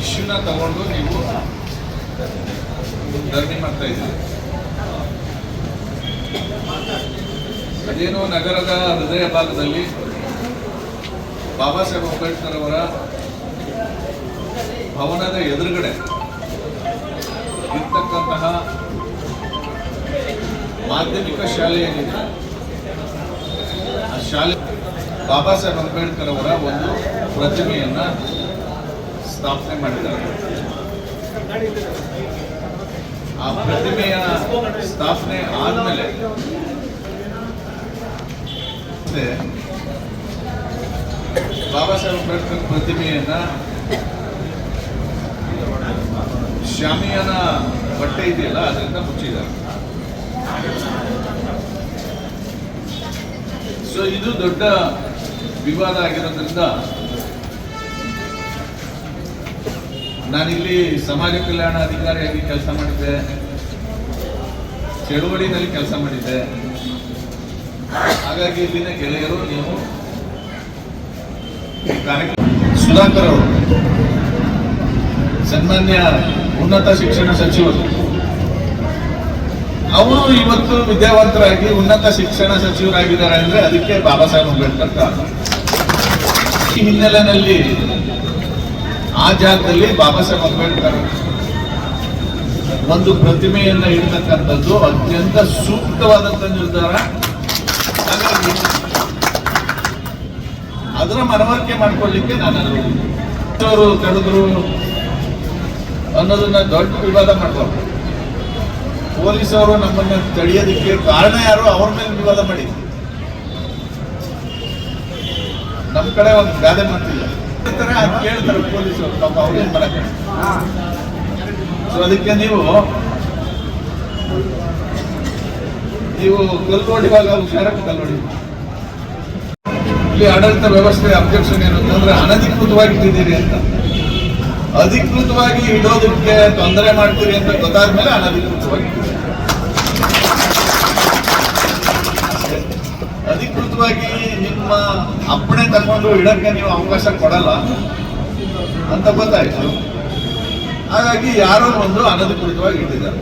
ಇಶ್ಯೂನ ತಗೊಂಡು ನೀವು ಧರಣಿ ಮಾಡ್ತಾ ಇದ್ದೀರಿ. ಅದೇನೋ ನಗರದ ಹೃದಯ ಭಾಗದಲ್ಲಿ ಬಾಬಾ ಸಾಹೇಬ್ ಅಂಬೇಡ್ಕರ್ ಅವರ ಭವನದ ಎದುರುಗಡೆ ಇರ್ತಕ್ಕಂತಹ ಮಾಧ್ಯಮಿಕ ಶಾಲೆ ಏನಿದೆ, ಆ ಶಾಲೆ ಬಾಬಾ ಸಾಹೇಬ್ ಅಂಬೇಡ್ಕರ್ ಅವರ ಒಂದು ಪ್ರತಿಮೆಯನ್ನ ಸ್ಥಾಪನೆ ಮಾಡಿದ್ದಾರೆ. ಆ ಪ್ರತಿಮೆಯ ಸ್ಥಾಪನೆ ಆದ್ಮೇಲೆ ಬಾಬಾ ಸಾಹೇಬ್ ಅಂಬೇಡ್ಕರ್ ಪ್ರತಿಮೆಯನ್ನ ಶಾಮಿಯಾನ ಬಟ್ಟೆ ಇದೆಯಲ್ಲ, ಅದರಿಂದ ಮುಚ್ಚಿದ್ದಾರೆ. ಸೊ ಇದು ದೊಡ್ಡ ವಿವಾದ ಆಗಿರೋದ್ರಿಂದ ನಾನಿಲ್ಲಿ ಸಮಾಜ ಕಲ್ಯಾಣ ಅಧಿಕಾರಿಯಾಗಿ ಕೆಲಸ ಮಾಡಿದ್ದೆ. ಚಳುವಳಿನಲ್ಲಿ ಕೆಲಸ ಮಾಡಿದ್ದೆ. ಹಾಗಾಗಿ ಇಲ್ಲಿನ ಗೆಳೆಯರು, ನೀವು ಸುಧಾಕರ್ ಅವರು, ಸನ್ಮಾನ್ಯ ಉನ್ನತ ಶಿಕ್ಷಣ ಸಚಿವರು, ಅವರು ಇವತ್ತು ವಿದ್ಯಾವಂತರಾಗಿ ಉನ್ನತ ಶಿಕ್ಷಣ ಸಚಿವರಾಗಿದ್ದಾರೆ ಅಂದ್ರೆ ಅದಕ್ಕೆ ಬಾಬಾ ಸಾಹೇಬ್ ಅಂಬೇಡ್ಕರ್ ಕಾರಣ. ಈ ಹಿನ್ನೆಲೆಯಲ್ಲಿ ಆ ಜಾಗದಲ್ಲಿ ಬಾಬಾ ಸಾಹೇಬ್ ಅಂಬೇಡ್ಕರ್ ಒಂದು ಪ್ರತಿಮೆಯನ್ನ ಇಡತಕ್ಕಂಥದ್ದು ಅತ್ಯಂತ ಸೂಕ್ತವಾದಂತ ನಿರ್ಧಾರ. ಅದರ ಮನವರಿಕೆ ಮಾಡ್ಕೊಳ್ಳಿಕ್ಕೆ ನಾನು ಅವರು ಕರೆದ್ರು ಅನ್ನೋದನ್ನ ದೊಡ್ಡ ವಿವಾದ ಮಾಡ್ತಾರೆ ಪೊಲೀಸ್ ಅವರು ನಮ್ಮನ್ನ ತಡೆಯೋದಕ್ಕೆ ಕಾರಣ ಯಾರು ಅವ್ರ ಮೇಲೆ ವಿವಾದ ಮಾಡಿ ನಮ್ಮ ಕಡೆ ಒಂದು ಗಾದೆ ಅದ್ ಕೇಳ್ತಾರೆ ಪೊಲೀಸರು ಸೊ ಅದಕ್ಕೆ ನೀವು ನೀವು ಹುಷಾರಾಗಿ ಕಲ್ಲು ಹೊಡಿ ಇಲ್ಲಿ ಆಡಳಿತ ವ್ಯವಸ್ಥೆ ಅಬ್ಜೆಕ್ಷನ್ ಏನು ಅಂತಂದ್ರೆ ಅನಧಿಕೃತವಾಗಿ ಇಟ್ಟಿದ್ದೀರಿ ಅಂತ. ಅಧಿಕೃತವಾಗಿ ಇಡೋದಕ್ಕೆ ತೊಂದರೆ ಮಾಡ್ತೀರಿ ಅಂತ ಗೊತ್ತಾದ್ಮೇಲೆ ಅನಧಿಕೃತವಾಗಿ ಇಟ್ಟಿದ್ದೀರಿ. ಅಧಿಕೃತವಾಗಿ ನಿಮ್ಮ ತಗೊಂಡು ಇಡಕ್ಕೆ ನೀವು ಅವಕಾಶ ಕೊಡಲ್ಲ ಅಂತ ಗೊತ್ತಾಯ್ತು. ಹಾಗಾಗಿ ಯಾರೋ ಒಂದು ಅನಧಿಕೃತವಾಗಿ ಇಟ್ಟಿದ್ದಾರೆ.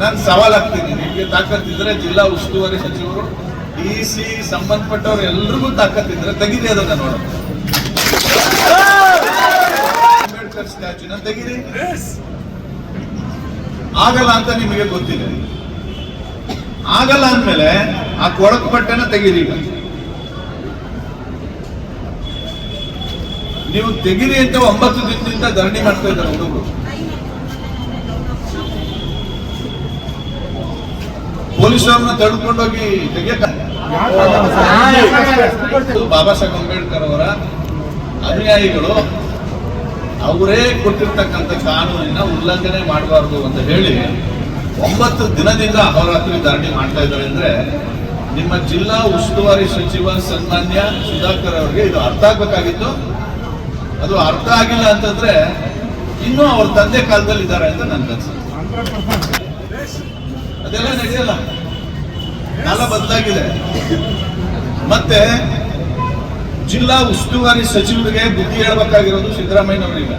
ನಾನು ಸವಾಲ್ ಹಾಕ್ತೀನಿ, ನಿಮಗೆ ತಾಕತ್ತಿದ್ರೆ ಜಿಲ್ಲಾ ಉಸ್ತುವಾರಿ ಸಚಿವರು ಡಿ ಸಿ ಸಂಬಂಧಪಟ್ಟವ್ರು ಎಲ್ರಿಗೂ ತಾಕತ್ತಿದ್ರೆ ತೆಗಿರಿ ಅದನ್ನ ನೋಡೋಣ. ಅಂಬೇಡ್ಕರ್ ಸ್ಟ್ಯಾಚ್ಯೂನ ತೆಗಿರಿ. ಆಗಲ್ಲ ಅಂತ ನಿಮಗೆ ಗೊತ್ತಿದೆ. ಆಗಲ್ಲ ಅಂದ್ಮೇಲೆ ಆ ಕೊಳಕು ಬಟ್ಟೆನ ತೆಗೀರಿ ನೀವು ತೆಗಿರಿ ಅಂತ ಒಂಬತ್ತು ದಿನದಿಂದ ಧರಣಿ ಮಾಡ್ತಾ ಇದ್ದಾರೆ ಹುಡುಗರು. ಪೊಲೀಸರನ್ನ ತಡ್ಕೊಂಡೋಗಿ ಹೋಗಿ ಬಾಬಾ ಸಾಹೇಬ್ ಅಂಬೇಡ್ಕರ್ ಅವರ ಅನುಯಾಯಿಗಳು. ಅವರೇ ಕೊಟ್ಟಿರ್ತಕ್ಕಂಥ ಕಾನೂನಿನ ಉಲ್ಲಂಘನೆ ಮಾಡಬಾರ್ದು ಅಂತ ಹೇಳಿ ಒಂಬತ್ತು ದಿನದಿಂದ ಅಹೋರಾತ್ರಿ ಧರಣಿ ಮಾಡ್ತಾ ಇದ್ದಾರೆ ಅಂದ್ರೆ ನಿಮ್ಮ ಜಿಲ್ಲಾ ಉಸ್ತುವಾರಿ ಸಚಿವ ಸನ್ಮಾನ್ಯ ಸುಧಾಕರ್ ಅವರಿಗೆ ಇದು ಅರ್ಥ ಆಗ್ಬೇಕಾಗಿತ್ತು. ಅದು ಅರ್ಥ ಆಗಿಲ್ಲ ಅಂತಂದ್ರೆ ಇನ್ನೂ ಅವ್ರ ತಂದೆ ಕಾಲದಲ್ಲಿ ಇದ್ದಾರೆ ಅಂತ ನನ್ಗೆ ಅನ್ಸುತ್ತೆ. ಅದೆಲ್ಲ ನಡೆಯಲ್ಲ. ಕಾಲ ಬದಲಾಗಿದೆ. ಮತ್ತೆ ಜಿಲ್ಲಾ ಉಸ್ತುವಾರಿ ಸಚಿವರಿಗೆ ಬುದ್ಧಿ ಹೇಳ್ಬೇಕಾಗಿರೋದು ಸಿದ್ದರಾಮಯ್ಯನವರಿಗೆ.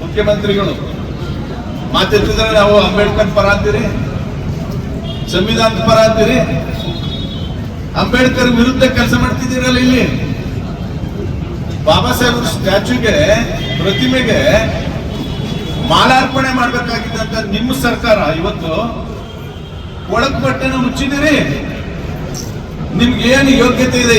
ಮುಖ್ಯಮಂತ್ರಿಗಳು, ಮಾತೆತ್ತಿದ್ರೆ ನಾವು ಅಂಬೇಡ್ಕರ್ ಪರ ಅಂತೀರಿ, ಸಂವಿಧಾನದ ಪರ ಅಂತೀರಿ, ಅಂಬೇಡ್ಕರ್ ವಿರುದ್ಧ ಕೆಲಸ ಮಾಡ್ತಿದ್ದೀರಲ್ಲ ಇಲ್ಲಿ? ಬಾಬಾ ಸಾಹೇಬ್ ಸ್ಟ್ಯಾಚ್ಯೂಗೆ ಪ್ರತಿಮೆಗೆ ಮಾಲಾರ್ಪಣೆ ಮಾಡ್ಬೇಕಾಗಿದ್ದಂತ ನಿಮ್ಮ ಸರ್ಕಾರ ಇವತ್ತು ಒಳಗ್ ಬಟ್ಟೆನ ಮುಚ್ಚಿದಿರಿ ನಿಮ್ಗೆ ಏನು ಯೋಗ್ಯತೆ ಇದೆ?